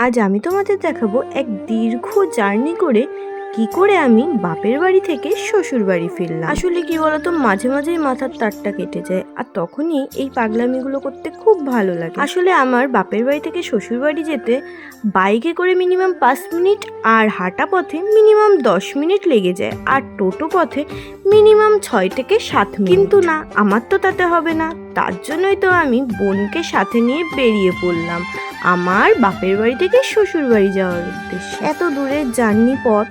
আজ আমি তোমাদের দেখাবো এক দীর্ঘ জার্নি করে কি করে আমি বাপের বাড়ি থেকে শ্বশুর বাড়ি ফিরলাম? আসলে কি বলতো, মাঝে মাঝেই মাথার তারটা কেটে যায়, আর তখনই এই পাগলামিগুলো করতে খুব ভালো লাগে। আসলে আমার বাপের বাড়ি থেকে শ্বশুর বাড়ি যেতে বাইকে করে মিনিমাম পাঁচ মিনিট আর হাঁটা পথে মিনিমাম দশ মিনিট লেগে যায়, আর টোটো পথে মিনিমাম ছয় থেকে সাত মিনিট। কিন্তু না, আমার তো তাতে হবে না। তার জন্যই তো আমি বোনকে সাথে নিয়ে বেরিয়ে পড়লাম, আমার বাপের বাড়ি থেকে শ্বশুর বাড়ি যাওয়ার উদ্দেশ্যে। এত দূরের জার্নি পথ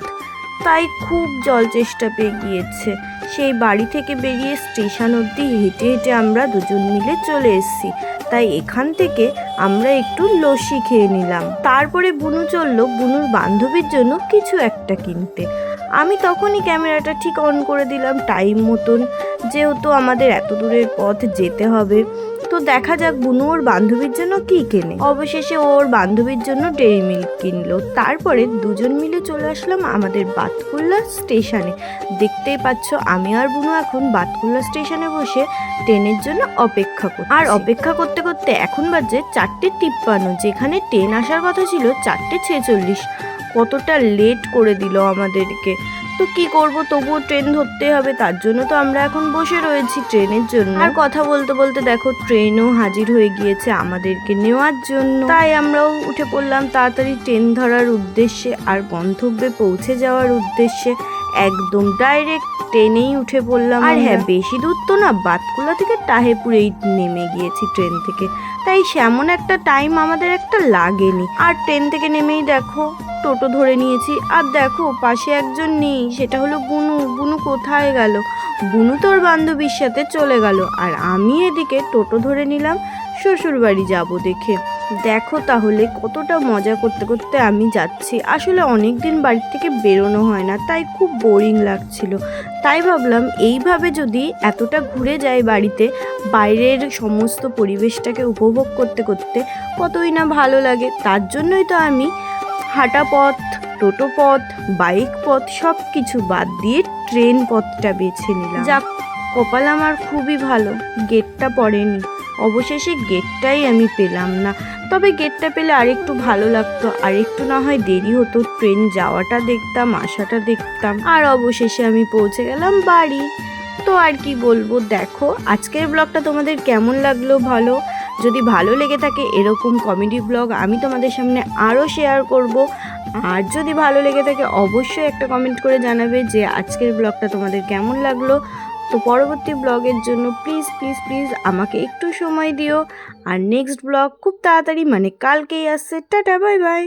তাই খুব জল চেষ্টা পেয়ে গিয়েছে। সেই বাড়ি থেকে বেরিয়ে স্টেশন অবধি হেঁটে হেঁটে আমরা দুজন মিলে চলে এসেছি। তাই এখান থেকে আমরা একটু লস্যি খেয়ে নিলাম। তারপরে বুনু চলল বুনুর বান্ধবীর জন্য কিছু একটা কিনতে। আমি তখনই ক্যামেরাটা ঠিক অন করে দিলাম টাইম মতন। যেহেতু আমাদের এত দূরের পথ যেতে হবে তো দেখা যাক বুনু ওর বান্ধবীর জন্য কি কেনে। অবশেষে ওর বান্ধবীর জন্য ডেরি মিল্ক কিনলো। তারপরে দুজন মিলে চলে আসলাম আমাদের বাতকুল্লা স্টেশনে। দেখতেই পাচ্ছ আমি আর বুনু এখন বাতকুল্লা স্টেশনে বসে ট্রেনের জন্য অপেক্ষা করছি আর অপেক্ষা করতে করতে এখন বাজে চারটে তিপ্পান্ন যেখানে ট্রেন আসার কথা ছিল চারটে ছেচল্লিশ। কতটা লেট করে দিল আমাদেরকে। তো কি করব? তবুও ট্রেন ধরতে হবে তার জন্য তো আমরা এখন বসে রয়েছি ট্রেনের জন্য। আর কথা বলতে বলতে দেখো ট্রেনও হাজির হয়ে গিয়েছে আমাদেরকে নেওয়ার জন্য। তাই আমরাও উঠে পড়লাম তাড়াতাড়ি ট্রেন ধরার উদ্দেশ্যে আর গন্তব্যে পৌঁছে যাওয়ার উদ্দেশ্যে। একদম ডাইরেক্ট ট্রেনেই উঠে পড়লাম আর হ্যাঁ বেশি দূর তো না বাতকুলা থেকে টাহেপুরেই নেমে গিয়েছি ট্রেন থেকে। তাই সেমন একটা টাইম আমাদের একটা লাগেনি। আর ট্রেন থেকে নেমেই দেখো টোটো ধরে নিয়েছি। আর দেখো, পাশে একজন নেই, সেটা হলো বুনু। বুনু কোথায় গেল? বুনু তোর বান্ধবীর সাথে চলে গেল। আর আমি এদিকে টোটো ধরে নিলাম শ্বশুর বাড়ি যাব দেখে। দেখো তাহলে কতটা মজা করতে করতে আমি যাচ্ছি। আসলে অনেক দিন বাড়ি থেকে বেরোনো হয় না, তাই খুব বোরিং লাগছিল। তাই ভাবলাম, এইভাবে যদি এতটা ঘুরে যাই বাড়িতে, বাইরের সমস্ত পরিবেশটাকে উপভোগ করতে করতে, কতই না ভালো লাগে। তার জন্যই তো আমি হাঁটা পথ, টোটো পথ, বাইক পথ সব কিছু বাদ দিয়ে ট্রেন পথটা বেছে নিলাম। যাক, কপাল আমার খুবই ভালো, গেটটা পড়েনি। অবশেষে গেটটাই আমি পেলাম না। তবে গেটটা পেলে আরেকটু ভালো লাগতো, আরেকটু না হয় দেরি হতো ট্রেন যাওয়াটা দেখতাম, আসাটা দেখতাম। আর অবশেষে আমি পৌঁছে গেলাম বাড়ি। তো আর কি বলব, দেখো, আজকের ব্লগটা তোমাদের কেমন লাগল ভালো? যদি ভালো লেগে থাকে এরকম কমেডি ব্লগ আমি তোমাদের সামনে আরও শেয়ার করব। আর যদি ভালো লেগে থাকে অবশ্যই একটা কমেন্ট করে জানাবে যে আজকের ব্লগটা তোমাদের কেমন লাগল। তো পরবর্তী ব্লগের জন্য প্লিজ প্লিজ প্লিজ আমাকে একটু সময় দিও। আর নেক্সট ব্লগ খুব তাড়াতাড়ি মানে কালকেই আসছে। Tata bye bye